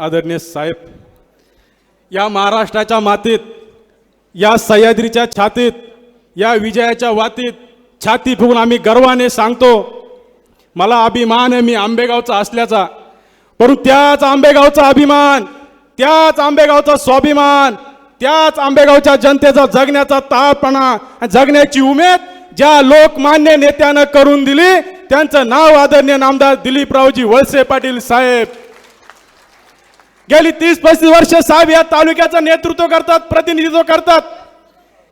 आदरणीय साहेब या महाराष्ट्राच्या मातीत या सह्याद्रीच्या छातीत या विजयाच्या वातीत छाती फुगून आम्ही गर्वाने सांगतो मला अभिमान आहे मी आंबेगावचा असल्याचा. परंतु त्याच आंबेगावचा अभिमान त्याच आंबेगावचा स्वाभिमान त्याच आंबेगावच्या जनतेचा जगण्याचा ताळपणा आणि जगण्याची उमेद ज्या लोकमान्य नेत्यानं करून दिली त्यांचं नाव आदरणीय नामदार दिलीपरावजी वळसे पाटील साहेब. गेली तीस पस्तीस वर्ष साहेब या तालुक्याचं नेतृत्व करतात प्रतिनिधित्व करतात.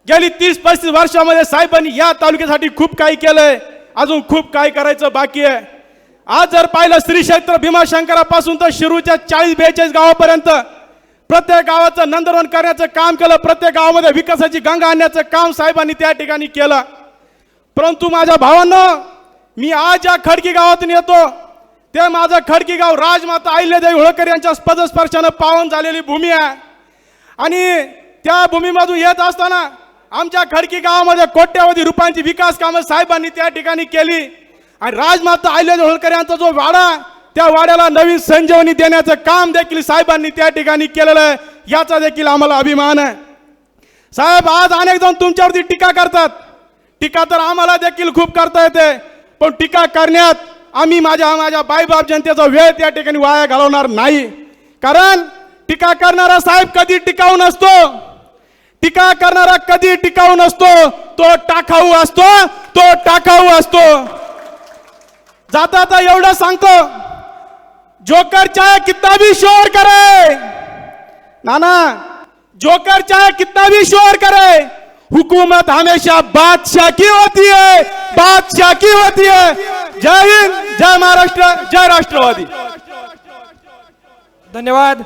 गेली तीस पस्तीस वर्षामध्ये साहेबांनी या तालुक्यासाठी खूप काही केलंय. अजून खूप काही करायचं बाकी आहे. आज जर पाहिलं श्री क्षेत्र भीमाशंकरापासून तर शिरूच्या चाळीस बेचाळीस गावापर्यंत प्रत्येक गावाचं नंदनवन करण्याचं काम केलं प्रत्येक गावामध्ये विकासाची गंगा आणण्याचं काम साहेबांनी त्या ठिकाणी केलं. परंतु माझ्या भावानं मी आज या खडकी गावातून येतो. ते माझं खडकी गाव राजमाता अहिल्यादेवी होळकर यांच्या पदस्पर्शानं पावन झालेली भूमी आहे. आणि त्या भूमीमधून येत असताना आमच्या खडकी गावामध्ये कोट्यावधी रुपयांची विकास कामं साहेबांनी त्या ठिकाणी केली. आणि राजमाता अहिल्यादेवी होळकर यांचा जो वाडा त्या वाड्याला नवीन संजीवनी देण्याचं काम देखील साहेबांनी त्या ठिकाणी केलेलं आहे. याचा देखील आम्हाला अभिमान आहे. साहेब आज अनेक जण तुमच्यावरती टीका करतात. टीका तर आम्हाला देखील खूप करता येते. पण टीका करण्यात आम्ही माझ्या माझ्या बाईबाप जनतेचा वेळ त्या ठिकाणी वाया घालवणार नाही. कारण टीका करणारा साहेब कधी टिकाऊ नसतो. टीका करणारा कधी टिकाऊ नसतो. तो टाकाऊ असतो तो टाकाऊ असतो. जाता जाता एवढं सांगतो जोकर चाहे कितना भी शोर करे. नाना जोकर चाहे कितना भी शोर करे. हुकूमत हमेशा बादशाह की होती है बादशाह की होती है। जय हिंद जय महाराष्ट्र जय राष्ट्रवादी। धन्यवाद।